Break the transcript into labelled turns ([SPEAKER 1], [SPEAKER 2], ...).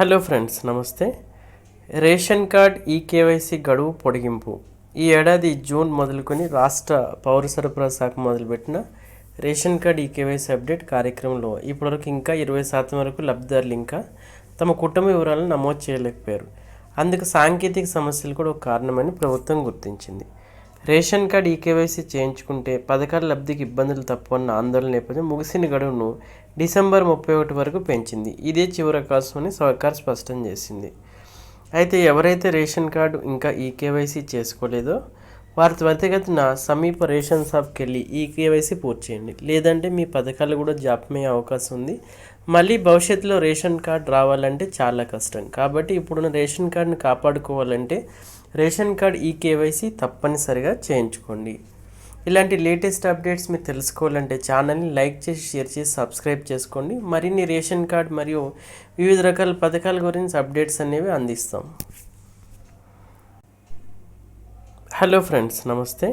[SPEAKER 1] Hello friends namaste. Ration card e KYC గడువు పొడిగింపు. ఈ ఏడాది జూన్ మొదలుకొని రాష్ట్ర పౌర సరఫరా శాఖ మొదలుపెట్టిన ration card e KYC update కార్యక్రమంలో ఇప్పటివరకు ఇంకా ఇరవై శాతం వరకు లబ్ధిదారులు ఇంకా తమ కుటుంబ వివరాలను నమోదు చేయలేకపోయారు. అందుకు సాంకేతిక సమస్యలు కూడా ఒక కారణమని ప్రభుత్వం గుర్తించింది. రేషన్ కార్డ్ ఈకేవైసీ చేయించుకుంటే పథకాల లబ్ధికి ఇబ్బందులు తప్పవన్న ఆందోళన నేపథ్యం ముగిసిన గడువును డిసెంబర్ ముప్పై ఒకటి వరకు పెంచింది. ఇదే చివరి అవకాశం అని సర్కార్ స్పష్టం చేసింది. అయితే ఎవరైతే రేషన్ కార్డు ఇంకా ఈ కేవైసీ చేసుకోలేదో వారి త్వరితగతిన సమీప రేషన్ షాప్కి వెళ్ళి ఈ కేవైసీ పూర్తి చేయండి. లేదంటే మీ పథకాలు కూడా జాప్యమయ్యే అవకాశం ఉంది. మళ్ళీ భవిష్యత్తులో రేషన్ కార్డు రావాలంటే చాలా కష్టం. కాబట్టి ఇప్పుడున్న రేషన్ కార్డుని కాపాడుకోవాలంటే రేషన్ కార్డ్ ఈ కేవైసీ తప్పనిసరిగా చేయించుకోండి. ఇలాంటి లేటెస్ట్ అప్డేట్స్ మీరు తెలుసుకోవాలంటే ఛానల్ని లైక్ చేసి షేర్ చేసి సబ్స్క్రైబ్ చేసుకోండి. మరిన్ని రేషన్ కార్డ్ మరియు వివిధ రకాల పథకాల గురించి అప్డేట్స్ అనేవి అందిస్తాం. హలో ఫ్రెండ్స్ నమస్తే.